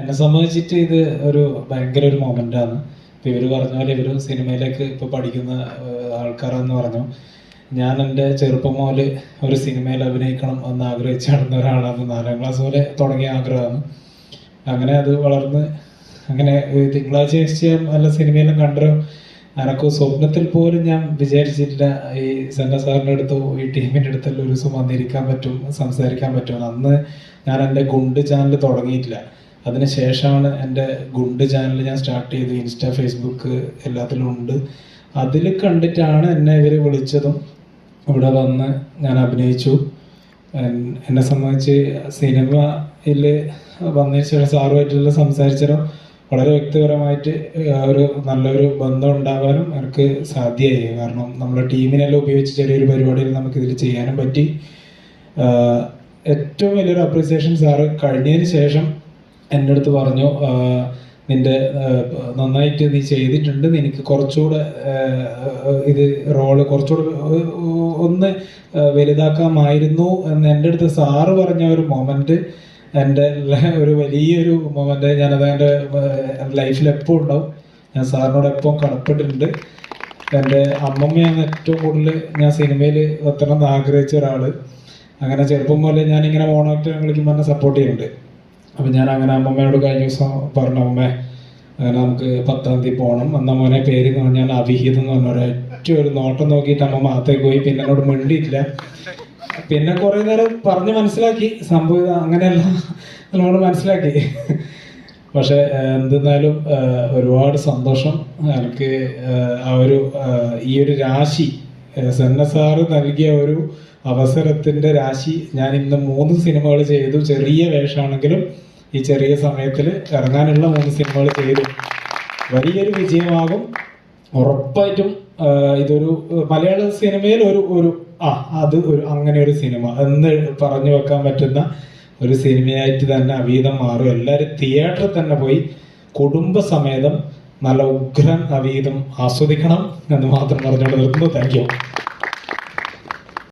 എന്നെ സംബന്ധിച്ചിട്ട് ഇത് ഒരു ഭയങ്കര ഒരു മൊമെന്റ് ആണ്. ഇപ്പൊ ഇവർ പറഞ്ഞ പോലെ ഇവർ സിനിമയിലേക്ക് ഇപ്പൊ പഠിക്കുന്ന ആൾക്കാരെന്ന് പറഞ്ഞു. ഞാൻ എന്റെ ചെറുപ്പം മുതൽ ഒരു സിനിമയിൽ അഭിനയിക്കണം എന്ന് ആഗ്രഹിച്ച് നടന്ന ഒരാളാണ്. നാലാം ക്ലാസ് പോലെ തുടങ്ങിയ ആഗ്രഹമാണ്. അങ്ങനെ അത് വളർന്ന് അങ്ങനെ തിങ്കളാഴ്ച നിശ്ചയം നല്ല സിനിമയിലും കണ്ടൊരു എനക്ക് സ്വപ്നത്തിൽ പോലും ഞാൻ വിചാരിച്ചിട്ടില്ല ഈ സെന്ന സാറിന്റെ അടുത്തോ ഈ ടീമിന്റെ അടുത്തെല്ലാം ഒരു ദിവസം വന്നിരിക്കാൻ പറ്റും സംസാരിക്കാൻ പറ്റും അന്ന് ഞാൻ എന്റെ ഗുണ്ട് ചാനൽ തുടങ്ങിയിട്ടില്ല. അതിന് ശേഷമാണ് എന്റെ ഗുണ്ട് ചാനൽ ഞാൻ സ്റ്റാർട്ട് ചെയ്ത് ഇൻസ്റ്റ ഫേസ്ബുക്ക് എല്ലാത്തിലും ഉണ്ട്. അതിൽ കണ്ടിട്ടാണ് എന്നെ ഇവർ വിളിച്ചതും. ഇവിടെ വന്ന് ഞാൻ അഭിനയിച്ചു. എന്നെ സംബന്ധിച്ച് സിനിമയിൽ വന്നതിന് ശേഷം സാറുമായിട്ടുള്ള സംസാരിച്ചതും വളരെ വ്യക്തിപരമായിട്ട് ഒരു നല്ലൊരു ബന്ധം ഉണ്ടാകാനും എനിക്ക് സാധ്യമായി. കാരണം നമ്മുടെ ടീമിനെല്ലാം ഉപയോഗിച്ച് ചെറിയൊരു പരിപാടിയിൽ നമുക്കിതിൽ ചെയ്യാനും പറ്റി. ഏറ്റവും വലിയൊരു അപ്രീസിയേഷൻ സാറ് കഴിഞ്ഞതിന് ശേഷം എന്റെ അടുത്ത് പറഞ്ഞു നിന്റെ നന്നായിട്ട് നീ ചെയ്തിട്ടുണ്ട്. നിനക്ക് കുറച്ചുകൂടെ ഇത് റോൾ കുറച്ചുകൂടെ ഒന്ന് വലുതാക്കാമായിരുന്നു. എന്ന് എന്റെ അടുത്ത് സാറ് പറഞ്ഞ ഒരു മൊമെന്റ് എന്റെ ഒരു വലിയൊരു മൊമെന്റ് ഞാനത് എന്റെ ലൈഫിൽ എപ്പോഴും ഉണ്ടാവും. ഞാൻ സാറിനോട് എപ്പോഴും കടപ്പെട്ടിട്ടുണ്ട്. എന്റെ അമ്മമ്മയാണ് ഏറ്റവും കൂടുതൽ ഞാൻ സിനിമയിൽ എത്തണം എന്ന് ആഗ്രഹിച്ച ഒരാൾ അങ്ങനെ ചെറുപ്പം പോലെ ഞാനിങ്ങനെ മോണോക്ട് കളിക്കുമ്പോൾ എന്നെ സപ്പോർട്ട് ചെയ്യുന്നുണ്ട്. അപ്പം ഞാൻ അങ്ങനെ അമ്മമ്മയോട് കഴിഞ്ഞ ദിവസം പറഞ്ഞു അമ്മ അങ്ങനെ നമുക്ക് പത്താം തീയതി പോകണം അന്ന് മോനെ പേര് എന്ന് പറഞ്ഞാൽ അവിഹിതം എന്ന് പറഞ്ഞ ഒരൊറ്റ ഒരു നോട്ടം നോക്കിയിട്ട് അമ്മ മാത്രേ പോയി പിന്നെ എന്നോട് മിണ്ടിയിട്ടില്ല. പിന്നെ കുറേ നേരം പറഞ്ഞ് മനസ്സിലാക്കി സംഭവം അങ്ങനെയല്ല എന്നോട് മനസ്സിലാക്കി. പക്ഷെ എന്തെന്നാലും ഒരുപാട് സന്തോഷം. എനിക്ക് ആ ഒരു ഈ ഒരു രാശി സെന്ന സാറ് നൽകിയ ഒരു അവസരത്തിന്റെ രാശി ഞാൻ ഇന്ന് മൂന്ന് സിനിമകൾ ചെയ്തു. ചെറിയ വേഷമാണെങ്കിലും ഈ ചെറിയ സമയത്തിൽ ഇറങ്ങാനുള്ള മൂന്ന് സിനിമകൾ ചെയ്തു. വലിയൊരു വിജയമാകും. ഉറപ്പായിട്ടും ഇതൊരു മലയാള സിനിമയിൽ ഒരു ഒരു ആ അത് ഒരു അങ്ങനെ ഒരു സിനിമ. എന്ന് പറഞ്ഞു വെക്കാൻ പറ്റുന്ന ഒരു സിനിമയായിട്ട് തന്നെ അവീതം മാറും. എല്ലാവരും തിയേറ്ററിൽ തന്നെ പോയി കുടുംബസമേതം നല്ല ഉഗ്രൻ അവീതം ആസ്വദിക്കണം എന്ന് മാത്രം പറഞ്ഞുകൊണ്ട് നിർത്തുന്നു. Thank you